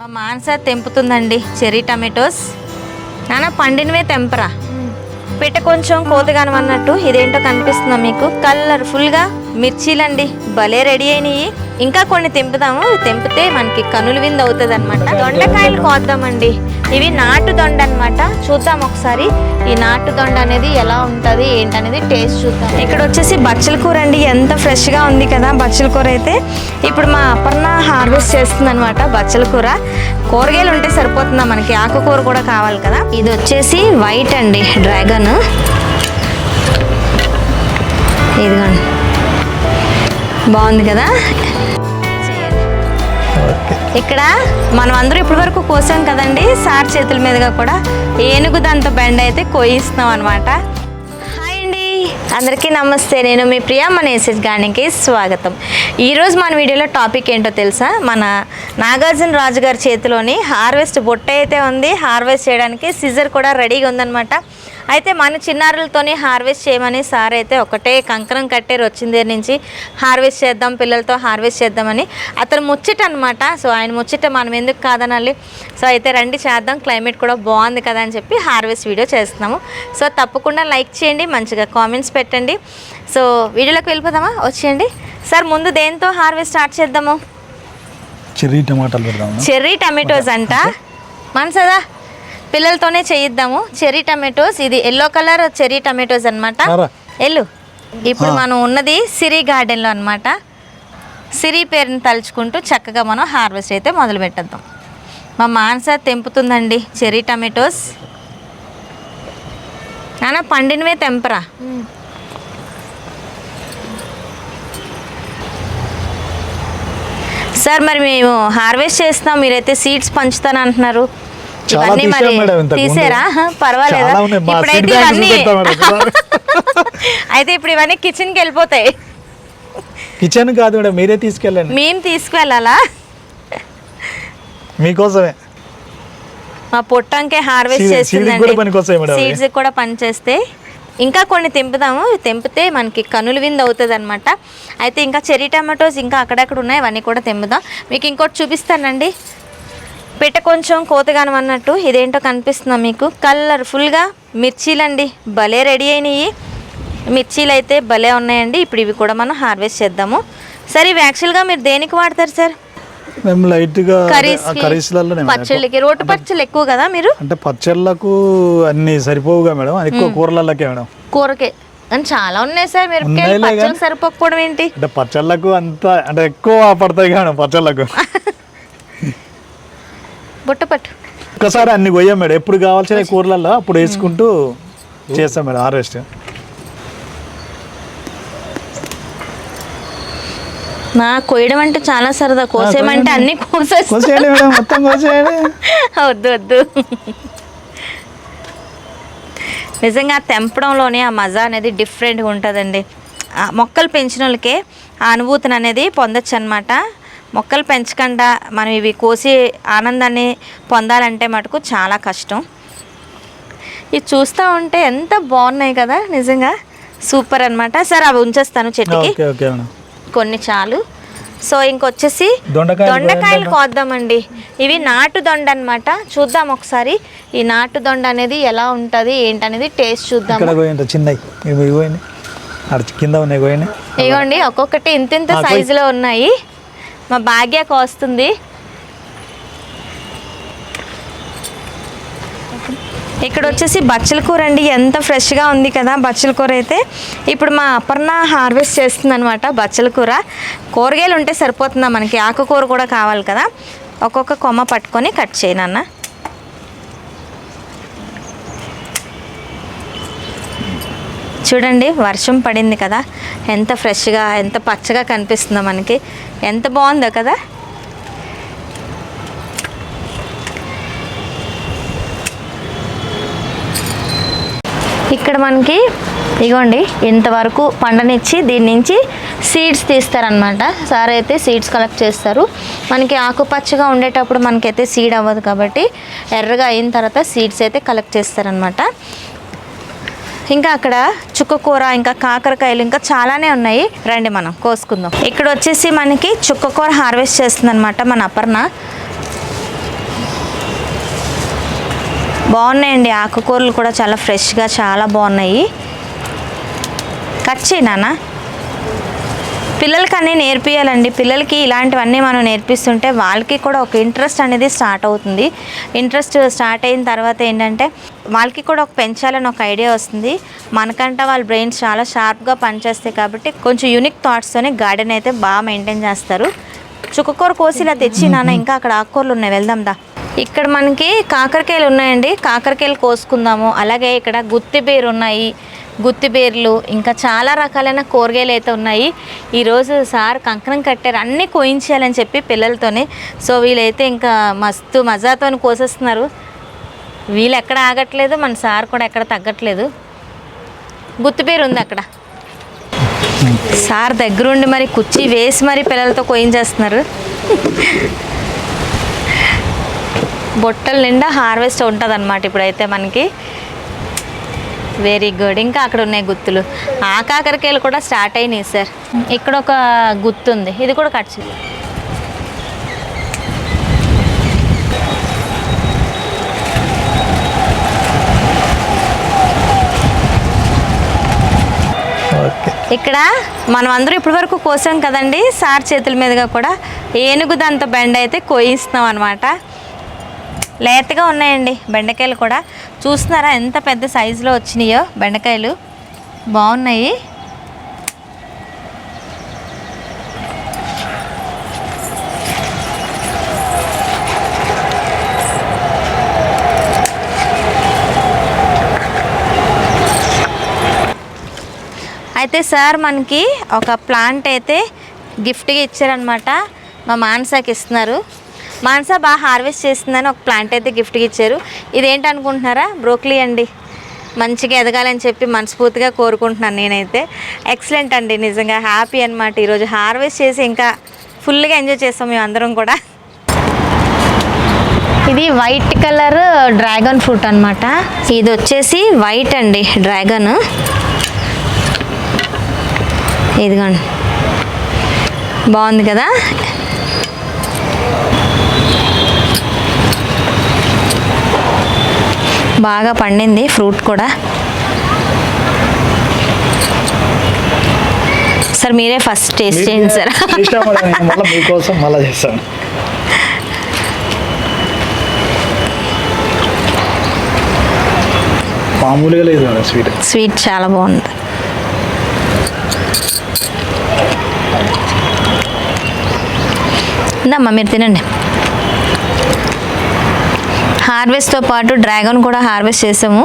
మా మాన్స తెంపుతుందండి cherry tomatoes. నాన్న పండినవే తెంపరా. పిట్ట కొంచెం కోతగానం అన్నట్టు ఇదేంటో కనిపిస్తుందా మీకు. కలర్ఫుల్గా మిర్చీలండి. భలే రెడీ అయినాయి. ఇంకా కొన్ని తెంపుదాము. తెంపితే మనకి కనులు విందు అవుతుంది అనమాట దొండకాయలు కోద్దామండి. ఇవి నాటు దొండ అనమాట చూద్దాం ఒకసారి. ఈ నాటు దొండ అనేది ఎలా ఉంటుంది ఏంటనేది టేస్ట్ చూద్దాం. ఇక్కడ వచ్చేసి బచ్చల కూర అండి. ఎంత ఫ్రెష్గా ఉంది కదా బచ్చల కూర అయితే. ఇప్పుడు మా అపర్ణ హార్వెస్ట్ చేస్తుంది అనమాట బచ్చల కూర. కూరగాయలు ఉంటే సరిపోతుందా మనకి? ఆకుకూర కూడా కావాలి కదా. ఇది వచ్చేసి వైట్ అండి డ్రాగన్. బాగుంది కదా? ఇక్కడ మనం అందరూ ఇప్పటి వరకు కోసాం కదండి సార్ చేతుల మీదుగా కూడా ఏనుగు దాంతో బెండ అయితే కోయిస్తున్నాం అనమాట హాయ్ అండి. అందరికీ నమస్తే నేను మీ ప్రియా మన ఎస్ఎస్ గార్డెన్కి స్వాగతం. ఈరోజు మన వీడియోలో టాపిక్ ఏంటో తెలుసా? మన నాగార్జున రాజు గారి చేతిలోని హార్వెస్ట్ బొట్ట అయితే ఉంది. హార్వెస్ట్ చేయడానికి సిజర్ కూడా రెడీగా ఉందన్నమాట. అయితే మన చిన్నారులతోని హార్వెస్ట్ చేయమని సార్ అయితే ఒకటే కంకణం కట్టారు వచ్చిన దగ్గర నుంచి. హార్వెస్ట్ చేద్దాం పిల్లలతో హార్వెస్ట్ చేద్దామని. అతను ముచ్చట అనమాట సో ఆయన ముచ్చట మనం ఎందుకు కాదనాలి? సో అయితే రండి చేద్దాం క్లైమేట్ కూడా బాగుంది కదా అని చెప్పి హార్వెస్ట్ వీడియో చేస్తున్నాము. సో తప్పకుండా లైక్ చేయండి మంచిగా కామెంట్స్ పెట్టండి. సో వీడియోలోకి వెళ్ళిపోదామా? వచ్చేయండి. సార్ ముందు దేంతో హార్వెస్ట్ స్టార్ట్ చేద్దాము? చెర్రీ టమాటాలు చెర్రీ టమాటోస్ అంట. మనసదా? పిల్లలతోనే చేయిద్దాము. చెర్రీ టమాటోస్ ఇది ఎల్లో కలర్ చెర్రీ టమాటోస్ అన్నమాట. సారా. ఎల్లు. ఇప్పుడు మనం ఉన్నది సిరి గార్డెన్లో అన్నమాట. సిరి పేరుని తలుచుకుంటూ చక్కగా మనం హార్వెస్ట్ అయితే మొదలు పెట్టేద్దాం. మా మానస తెంపుతుందండి చెర్రీ టమాటోస్. నాన్న పండినవే తెంపరా. సార్ మరి మేము హార్వెస్ట్ చేస్తున్నాం. మీరైతే సీడ్స్ పంచుతాను అంటున్నారు ఇవన్నీ మరి. తీసారా? పర్వాలేదా? ఇప్పుడైతే ఇవన్నీ. అయితే ఇప్పుడు ఇవన్నీ కిచెన్కి వెళ్ళిపోతాయి. కిచెన్ కాదు మేడం మీరే తీసుకెళ్ళండి. మేము తీసుకువెళ్ళాలా మీకోసమే. మా పొట్టంకే హార్వెస్ట్ చేస్తుందండి. సీడ్స్ కూడా పనిచేస్తే ఇంకా కొన్ని తెంపుదాము. తెంపితే మనకి కనులు విందు అవుతుంది అనమాట అయితే ఇంకా చెర్రీ టమాటోస్ ఇంకా అక్కడక్కడ ఉన్నాయి. అవన్నీ కూడా తెంపుదాం. మీకు ఇంకోటి చూపిస్తానండి. పిట్ట కొంచెం కోతగానం అన్నట్టు ఇదేంటో కనిపిస్తుందా మీకు? కలర్ఫుల్గా మిర్చీలండి. భలే రెడీ అయినాయి. మిర్చీలు అయితే భలే ఉన్నాయండి. ఇప్పుడు ఇవి కూడా మనం హార్వెస్ట్ చేద్దాము. సరే ఇవి యాక్చువల్గా మీరు దేనికి వాడతారు సార్? మేము లైట్గా కర్రీస్ కర్రీస్లలో పచ్చళ్ళకి రోటి పచ్చళ్ళు ఎక్కువ కదా మీరు? అంటే పచ్చళ్ళకు అన్ని సరిపోవుగా మేడం. ఎక్కువ కూరలకే మేడం. కూరకే. అని చాలా ఉన్నాయి సార్. మీరు పచ్చళ్ళు సరిపోకపోవడం ఏంటి? అంటే పచ్చళ్ళకు అంత అంటే ఎక్కువ పడతాయి మేడం పచ్చళ్ళకు. బుట్ట పట్టు ఒకసారి అన్ని పోయాం మేడం. ఎప్పుడు కావాల్సిన కూరలలో అప్పుడు వేసుకుంటూ చేస్తాం మేడం హార్వెస్ట్. నా కొయ్యడం అంటే చాలా సరదా. కోసేమంటే అన్ని కోసేస్తా. కోసేయండి మేడం మొత్తం కోసేయండి. వద్దు వద్దు. నిజంగా తెంపడంలోనే ఆ మజా అనేది డిఫరెంట్గా ఉంటుందండి. ఆ మొక్కలు పెంచిన వాళ్ళకే ఆ అనుభూతిని అనేది పొందొచ్చు అనమాట మొక్కలు పెంచకుండా మనం ఇవి కోసి ఆనందాన్ని పొందాలంటే మటుకు చాలా కష్టం. ఇది చూస్తూ ఉంటే ఎంత బాగున్నాయి కదా నిజంగా. సూపర్ అనమాట సరే అవి ఉంచేస్తాను చెట్టుకి. కొన్ని చాలు. సో ఇంకొచ్చేసి దొండకాయలు కోద్దామండి. ఇవి నాటు దొండ అనమాట చూద్దాం ఒకసారి. ఈ నాటు దొండ అనేది ఎలా ఉంటుంది ఏంటనేది టేస్ట్ చూద్దాం ఇవి కింద ఉన్నాయి ఇగోండి ఒక్కొక్కటి ఇంత ఇంత. సైజులో ఉన్నాయి. మా భాగ్య కోస్తుంది. ఇక్కడ వచ్చేసి బచ్చల కూర అండి ఎంత ఫ్రెష్గా ఉంది కదా బచ్చల కూర అయితే. ఇప్పుడు మా అపర్ణ హార్వెస్ట్ చేస్తుంది అనమాట బచ్చల కూర. కూరగాయలు ఉంటే సరిపోతుందా మనకి? ఆకుకూర కూడా కావాలి కదా. ఒక్కొక్క కొమ్మ పట్టుకొని కట్ చేయనన్నా. చూడండి వర్షం పడింది కదా. ఎంత ఫ్రెష్గా ఎంత పచ్చగా కనిపిస్తుందో మనకి. ఎంత బాగుందో కదా. ఇక్కడ మనకి ఇగోండి ఇంతవరకు పండనిచ్చి దీని నుంచి సీడ్స్ తీస్తారనమాట సార్ అయితే సీడ్స్ కలెక్ట్ చేస్తారు. మనకి ఆకుపచ్చగా ఉండేటప్పుడు మనకైతే సీడ్ అవ్వదు కాబట్టి ఎర్రగా అయిన తర్వాత సీడ్స్ అయితే కలెక్ట్ చేస్తారనమాట ఇంకా అక్కడ చుక్కకూర ఇంకా కాకరకాయలు ఇంకా చాలానే ఉన్నాయి. రండి మనం కోసుకుందాం. ఇక్కడ వచ్చేసి మనకి చుక్కకూర హార్వెస్ట్ చేస్తుంది అనమాట మన అపర్ణ. బాగున్నాయండి ఆకుకూరలు కూడా చాలా ఫ్రెష్గా చాలా బాగున్నాయి. కట్ చేయనా పిల్లలకన్నీ పిల్లలకి అన్నీ నేర్పియాలండి పిల్లలకి ఇలాంటివన్నీ మనం నేర్పిస్తుంటే వాళ్ళకి కూడా ఒక ఇంట్రెస్ట్ అనేది స్టార్ట్ అవుతుంది. ఇంట్రెస్ట్ స్టార్ట్ అయిన తర్వాత ఏంటంటే వాళ్ళకి కూడా ఒక పెంచాలని ఒక ఐడియా వస్తుంది. మనకంట వాళ్ళ బ్రెయిన్స్ చాలా షార్ప్గా పనిచేస్తాయి కాబట్టి కొంచెం యూనిక్ థాట్స్తోనే గార్డెన్ అయితే బాగా మెయింటైన్ చేస్తారు. చుక్కకూర కోసి ఇలా తెచ్చి నాన్న ఇంకా అక్కడ ఆకుకూరలు ఉన్నాయి. వెళ్దాం దా. ఇక్కడ మనకి కాకరకాయలు ఉన్నాయండి. కాకరకాయలు కోసుకుందాము. అలాగే ఇక్కడ గుత్తి బీరు ఉన్నాయి. గుత్తి బీర్లు ఇంకా చాలా రకాలైన కూరగాయలు అయితే ఉన్నాయి. ఈరోజు సార్ కంకణం కట్టారు. అన్నీ కోయించాలని చెప్పి పిల్లలతోనే. సో వీళ్ళైతే ఇంకా మస్తు మజాతో కోసేస్తున్నారు. వీళ్ళు ఎక్కడ ఆగట్లేదు మన సార్ కూడా ఎక్కడ తగ్గట్లేదు. గుత్తిబేరు ఉంది అక్కడ. సార్ దగ్గరుండి మరి కుర్చీ వేసి మరి పిల్లలతో కోయించేస్తున్నారు. బొట్టల నిండా హార్వెస్ట్ ఉంటుంది అనమాట ఇప్పుడైతే మనకి. వెరీ గుడ్ ఇంకా అక్కడ ఉన్నాయి గుత్తులు. ఆ కాకరకాయలు కూడా స్టార్ట్ అయినాయి సార్ ఇక్కడ ఒక గుత్తు ఉంది. ఇది కూడా కట్ చేయి ఓకే ఇక్కడ మనం అందరూ ఇప్పటి వరకు కోసాం కదండి సార్ చేతుల మీదుగా కూడా. ఏనుగు దంత బెండ అయితే కోయిస్తున్నాం అనమాట లేతగా ఉన్నాయండి బెండకాయలు కూడా. చూస్తున్నారా ఎంత పెద్ద సైజులో వచ్చినాయో బెండకాయలు? బాగున్నాయి. అయితే సార్ మనకి ఒక ప్లాంట్ అయితే గిఫ్ట్గా ఇచ్చారనమాట మా మానసాకి ఇస్తున్నారు. మానసా బాగా హార్వెస్ట్ చేస్తుందని ఒక ప్లాంట్ అయితే గిఫ్ట్గా ఇచ్చారు. ఇదేంటి అనుకుంటున్నారా బ్రోక్లీ అండి. మంచిగా ఎదగాలని చెప్పి మనస్ఫూర్తిగా కోరుకుంటున్నాను నేనైతే. ఎక్సలెంట్ అండి నిజంగా హ్యాపీ అనమాట ఈరోజు. హార్వెస్ట్ చేసి ఇంకా ఫుల్గా ఎంజాయ్ చేస్తాం మేము అందరం కూడా. ఇది వైట్ కలర్ డ్రాగన్ ఫ్రూట్ అనమాట ఇది వచ్చేసి వైట్ అండి డ్రాగన్. ఇదిగోండి. బాగుంది కదా? బాగా పండింది ఫ్రూట్ కూడా. సార్ మీరే ఫస్ట్ టేస్ట్ చేయండి సార్. మీకోసం మళ్ళీ చేస్తాను. మామూలుగా లేదు స్వీట్. స్వీట్ చాలా బాగుంది. ఇందమ్మా మీరు తినండి. హార్వెస్ట్తో పాటు డ్రాగన్ కూడా హార్వెస్ట్ చేసాము.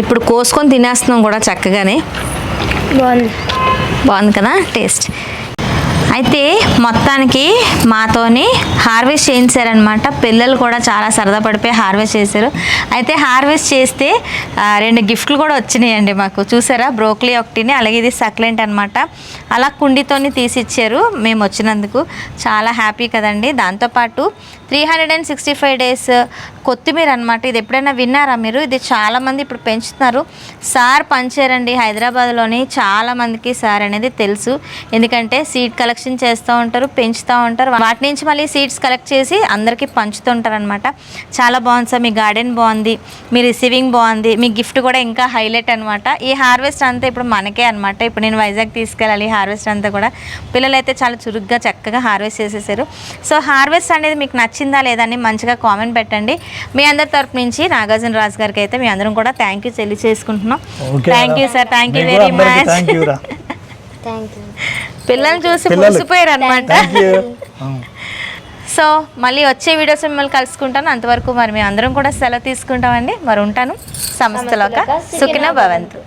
ఇప్పుడు కోసుకొని తినేస్తున్నాం కూడా చక్కగానే. బాగుంది. బాగుంది కదా టేస్ట్. అయితే మొత్తానికి మాతోని హార్వెస్ట్ చేయించారనమాట పిల్లలు కూడా చాలా సరదా పడిపోయి హార్వెస్ట్ చేశారు. అయితే హార్వెస్ట్ చేస్తే రెండు గిఫ్ట్లు కూడా వచ్చినాయండి మాకు. చూసారా? బ్రోక్లీ ఒకటిని అలాగే ఇది సక్లెంట్ అనమాట అలా కుండితోని తీసి ఇచ్చారు మేము వచ్చినందుకు. చాలా హ్యాపీ కదండి. దాంతోపాటు three hundred and sixty five days కొత్తిమీర అనమాట ఇది ఎప్పుడైనా విన్నారా మీరు? ఇది చాలామంది ఇప్పుడు పెంచుతున్నారు. సార్ పంచారండి హైదరాబాద్లోని. చాలామందికి సార్ అనేది తెలుసు. ఎందుకంటే సీడ్ కలెక్షన్ చేస్తూ ఉంటారు పెంచుతూ ఉంటారు. వాటి నుంచి మళ్ళీ సీడ్స్ కలెక్ట్ చేసి అందరికీ పంచుతుంటారు అనమాట చాలా బాగుంది సార్ మీ గార్డెన్ బాగుంది మీ రిసీవింగ్ బాగుంది మీ గిఫ్ట్ కూడా ఇంకా హైలైట్ అనమాట ఈ హార్వెస్ట్ అంతా ఇప్పుడు మనకే అనమాట ఇప్పుడు నేను వైజాగ్ తీసుకెళ్ళాలి ఈ హార్వెస్ట్ అంతా కూడా. పిల్లలు అయితే చాలా చురుగ్గా చక్కగా హార్వెస్ట్ చేసేసారు. సో హార్వెస్ట్ అనేది మీకు నచ్చిందా లేదా అని మంచిగా కామెంట్ పెట్టండి. మీ అందరి తరపు నుంచి నాగార్జున రాజు గారికి అయితే మీ అందరం కూడా థ్యాంక్ యూ చెల్లి చేసుకుంటున్నాం okay thank you. Sir thank you very much thank you పిల్లల్ని చూసి. మురిసిపోయారు అనమాట సో మళ్ళీ వచ్చే వీడియోస్ మిమ్మల్ని కలుసుకుంటాను. అంతవరకు మరి మేము అందరం కూడా సెలవు తీసుకుంటామండి. మరి ఉంటాను. సంస్థలోక సుఖిన భవంతు.